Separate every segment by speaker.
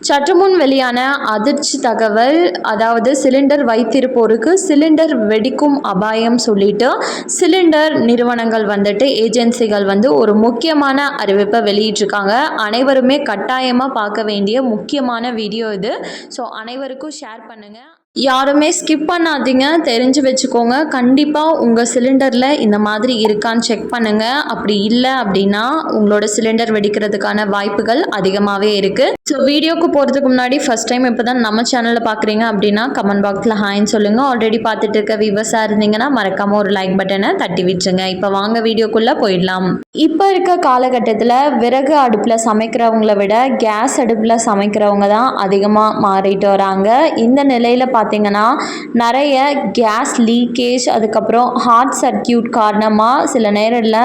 Speaker 1: சற்று முன் வெளியான அதிர்ச்சி தகவல் அதாவது சிலிண்டர் வைத்திருப்போருக்கு சிலிண்டர் வெடிக்கும் அபாயம் சொல்லிட்டு சிலிண்டர் நிறுவனங்கள் வந்துட்டு ஏஜென்சிகள் வந்து ஒரு முக்கியமான அறிவிப்பை வெளியிட்டிருக்காங்க. அனைவருமே கட்டாயமாக பார்க்க வேண்டிய முக்கியமான வீடியோ இது. ஸோ அனைவருக்கும் ஷேர் பண்ணுங்கள் யாருமே ஸ்கிப் பண்ணாதீங்க. தெரிஞ்சு வச்சுக்கோங்க. கண்டிப்பாக உங்கள் சிலிண்டரில் இந்த மாதிரி இருக்கான்னு செக் பண்ணுங்கள் அப்படி இல்லை அப்படின்னா உங்களோட சிலிண்டர் வெடிக்கிறதுக்கான வாய்ப்புகள் அதிகமாகவே இருக்குது ஸோ வீடியோக்கு போகிறதுக்கு முன்னாடி ஃபஸ்ட் டைம் இப்போ தான் நம்ம சேனலில் பார்க்குறீங்க அப்படின்னா கமெண்ட் பாக்ஸில் ஹாய்ன்னு சொல்லுங்கள் ஆல்ரெடி பார்த்துட்டு இருக்க விவசாயம் இருந்தீங்கன்னா மறக்காமல் ஒரு லைக் பட்டனை தட்டி விட்டுருங்க. இப்போ வாங்க வீடியோக்குள்ளே போயிடலாம். இப்போ இருக்க காலகட்டத்தில் விறகு அடுப்பில் சமைக்கிறவங்கள விட கேஸ் அடுப்பில் சமைக்கிறவங்க தான் அதிகமாக மாறிட்டு வராங்க. இந்த நிலையில் பார்த்தீங்கன்னா நிறைய கேஸ் லீக்கேஜ் அதுக்கப்புறம் ஹார்ட் சர்க்கியூட் காரணமாக சில நேரத்தில்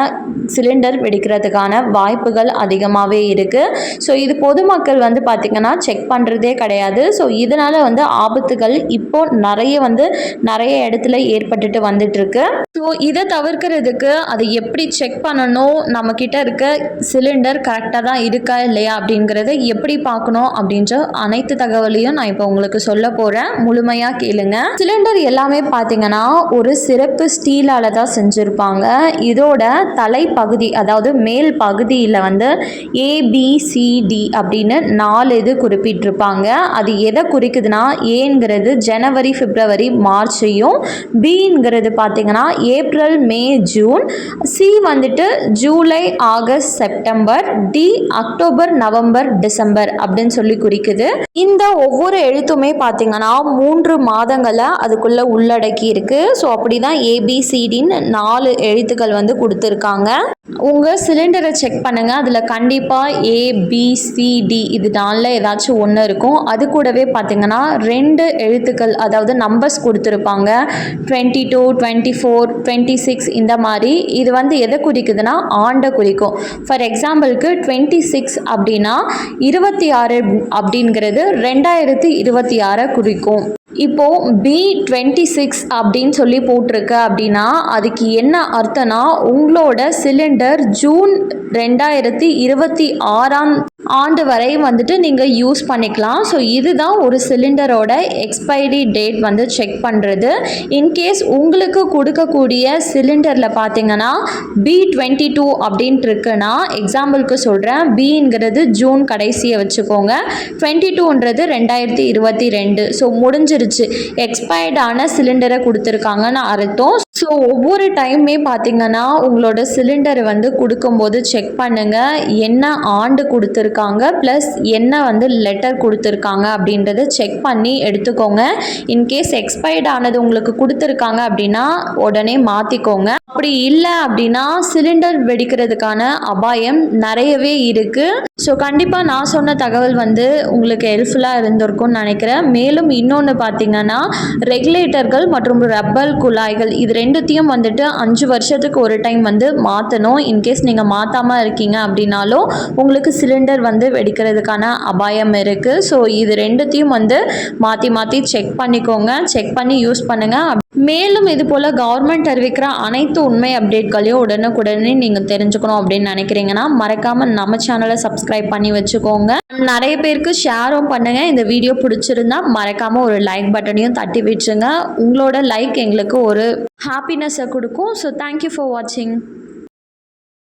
Speaker 1: சிலிண்டர் வெடிக்கிறதுக்கான வாய்ப்புகள் அதிகமாகவே இருக்குது ஸோ இது பொதுமக்கள் வந்து பார்த்திங்கன்னா செக் பண்ணுறதே கிடையாது. ஸோ இதனால் வந்து ஆபத்துகள் இப்போது நிறைய வந்து நிறைய இடத்துல ஏற்பட்டுட்டு வந்துட்டுருக்கு. ஸோ இதை தவிர்க்கிறதுக்கு அதை எப்படி செக் பண்ணணும்? நம்மக்கிட்ட இருக்க சிலிண்டர் கரெக்டாக தான் இருக்கா இல்லையா அப்படிங்கிறத எப்படி பார்க்கணும் அப்படின்ற அனைத்து தகவலையும் நான் இப்போ உங்களுக்கு சொல்ல போகிறேன் முழுமையா கேளுங்க. சிலிண்டர் எல்லாமே பார்த்தீங்கன்னா ஒரு சிறப்பு ஸ்டீலால் தான் செஞ்சுருப்பாங்க. இதோட தலைப்பகுதி அதாவது மேல் பகுதியில் வந்து ஏபிசிடி அப்படின்னு நாலு இது குறிப்பிட்டிருப்பாங்க. அது எதை குறிக்குதுன்னா ஏங்கிறது ஜனவரி பிப்ரவரி மார்ச்சையும் பிங்கிறது பார்த்தீங்கன்னா ஏப்ரல் மே ஜூன் சி வந்துட்டு July August September D October November December அப்படின்னு சொல்லி குறிக்குது. இந்த ஒவ்வொரு எழுத்துமே பார்த்தீங்கன்னா மூன்று மாதங்களை அதுக்குள்ளே உள்ளடக்கி இருக்கு ஸோ அப்படி தான் ஏபிசிடின்னு நாலு எழுத்துக்கள் வந்து கொடுத்துருக்காங்க. உங்கள் சிலிண்டரை செக் பண்ணுங்கள் அதில் கண்டிப்பாக ஏபிசிடி இது நாளில் ஏதாச்சும் ஒன்று இருக்கும். அது கூடவே பார்த்தீங்கன்னா ரெண்டு எழுத்துக்கள் அதாவது நம்பர்ஸ் கொடுத்துருப்பாங்க. Twenty two twenty four twenty six இந்த மாதிரி. இது வந்து எதை குறிக்குதுன்னா ஆண்டை குறிக்கும். ஃபார் எக்ஸாம்பிளுக்கு டுவெண்ட்டி சிக்ஸ் அப்படின்னா இருபத்தி ஆறு அப்படிங்கிறது ரெண்டாயிரத்தி இருபத்தி ஆறை குறிக்கும். இப்போ பி டுவெண்ட்டி சிக்ஸ் அப்படின்னு சொல்லி போட்டிருக்கு அப்படின்னா அதுக்கு என்ன அர்த்தம்னா உங்களோட சிலிண்டர் ஜூன் ரெண்டாயிரத்தி இருபத்தி ஆறாம் ஆண்டு வரை வந்துட்டு நீங்கள் யூஸ் பண்ணிக்கலாம். ஸோ இதுதான் ஒரு சிலிண்டரோட எக்ஸ்பைரி டேட் வந்து செக் பண்ணுறது இன்கேஸ் உங்களுக்கு கொடுக்கக்கூடிய சிலிண்டரில் பார்த்தீங்கன்னா பி டுவெண்ட்டி டூ அப்படின்ட்டு இருக்குன்னா எக்ஸாம்பிளுக்கு சொல்கிறேன் பிங்கிறது ஜூன் கடைசியை வச்சுக்கோங்க. டுவெண்ட்டி டூன்றது ரெண்டாயிரத்தி இருபத்தி ரெண்டு. ஸோ முடிஞ்சிருச்சு எக்ஸ்பயர்டான சிலிண்டரை கொடுத்துருக்காங்கன்னு அர்த்தம். ஸோ ஒவ்வொரு டைமே பார்த்தீங்கன்னா உங்களோட சிலிண்டர் வந்து கொடுக்கும்போது செக் பண்ணுங்கள் என்ன ஆண்டு கொடுத்துருக்காங்க ப்ளஸ் என்ன வந்து லெட்டர் கொடுத்துருக்காங்க அப்படின்றத செக் பண்ணி எடுத்துக்கோங்க. இன்கேஸ் எக்ஸ்பயர்ட் ஆனது உங்களுக்கு கொடுத்துருக்காங்க அப்படின்னா உடனே மாற்றிக்கோங்க அப்படி இல்லை அப்படின்னா சிலிண்டர் வெடிக்கிறதுக்கான அபாயம் நிறையவே இருக்குது ஸோ கண்டிப்பாக நான் சொன்ன தகவல் வந்து உங்களுக்கு ஹெல்ப்ஃபுல்லாக இருந்திருக்கும்னு நினைக்கிறேன். மேலும் இன்னொன்று பார்த்தீங்கன்னா ரெகுலேட்டர்கள் மற்றும் ரப்பல் குழாய்கள் இது ரெண்டுத்தையும் வந்துட்டு அஞ்சு வருஷத்துக்கு ஒரு டைம் வந்து மாற்றணும் இன்கேஸ் நீங்கள் மாற்றாமல் இருக்கீங்க அப்படின்னாலும் உங்களுக்கு சிலிண்டர் வந்து வெடிக்கிறதுக்கான அபாயம் இருக்குது ஸோ இது ரெண்டுத்தையும் வந்து மாற்றி மாற்றி செக் பண்ணிக்கோங்க. செக் பண்ணி யூஸ் பண்ணுங்கள் மேலும் இது போல் கவர்மெண்ட் அறிவிக்கிற அனைத்து உண்மை அப்டேட்களையும் உடனுக்குடனே நீங்கள் தெரிஞ்சுக்கணும் அப்படின்னு நினைக்கிறீங்கன்னா மறக்காமல் நம்ம சேனலை சப்ஸ்கிரைப் பண்ணி வச்சுக்கோங்க. நிறைய பேருக்கு ஷேரும் பண்ணுங்கள் இந்த வீடியோ பிடிச்சிருந்தா மறக்காமல் ஒரு லைக் பட்டனையும் தட்டி விட்டுருங்க. உங்களோட லைக் எங்களுக்கு ஒரு ஹாப்பினஸை கொடுக்கும். ஸோ தேங்க்யூ ஃபார் வாட்சிங்